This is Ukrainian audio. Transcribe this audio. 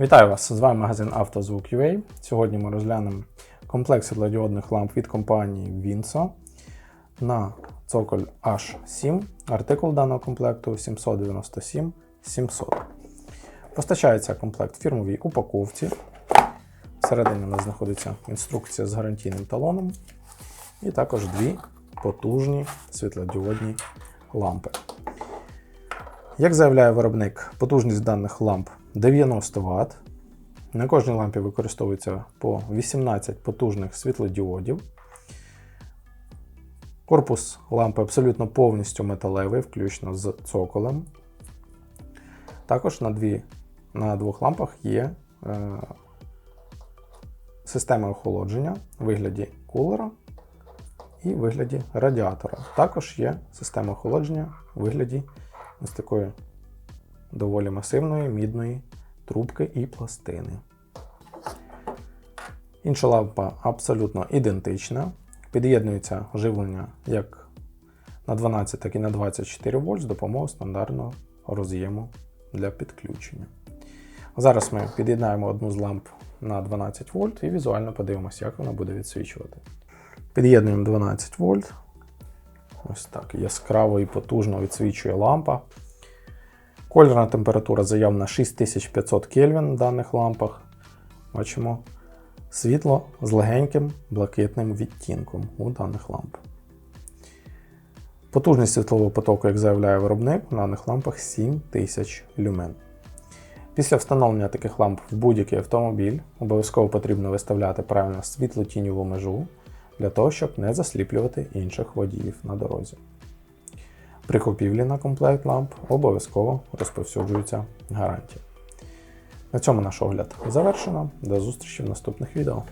Вітаю вас! З вами магазин «Автозвук.UA». Сьогодні ми розглянемо комплект світлодіодних ламп від компанії Vinso на цоколь H7. Артикул даного комплекту 797 700. Постачається комплект в фірмовій упаковці. Всередині у нас знаходиться інструкція з гарантійним талоном. І також дві потужні світлодіодні лампи. Як заявляє виробник, потужність даних ламп 90 Вт. На кожній лампі використовується по 18 потужних світлодіодів. Корпус лампи абсолютно повністю металевий, включно з цоколем. Також на, дві, на двох лампах є е, система охолодження в вигляді кулера і вигляді радіатора. Також є система охолодження в вигляді ось такої доволі масивної мідної трубки і пластини. Інша лампа абсолютно ідентична. Під'єднується живлення як на 12, так і на 24 вольт з допомогою стандартного роз'єму для підключення. Зараз ми під'єднаємо одну з ламп на 12 вольт і візуально подивимося, як вона буде відсвічувати. Під'єднуємо 12 вольт. Ось так яскраво і потужно відсвічує лампа. Кольорна температура заявлена 6500 Кельвін в даних лампах. Бачимо світло з легеньким блакитним відтінком у даних ламп. Потужність світлового потоку, як заявляє виробник, у даних лампах 7000 люмен. Після встановлення таких ламп в будь-який автомобіль обов'язково потрібно виставляти правильно світло-тіньову межу для того, щоб не засліплювати інших водіїв на дорозі. При купівлі на комплект ламп обов'язково розповсюджується гарантія. На цьому наш огляд завершено. До зустрічі в наступних відео.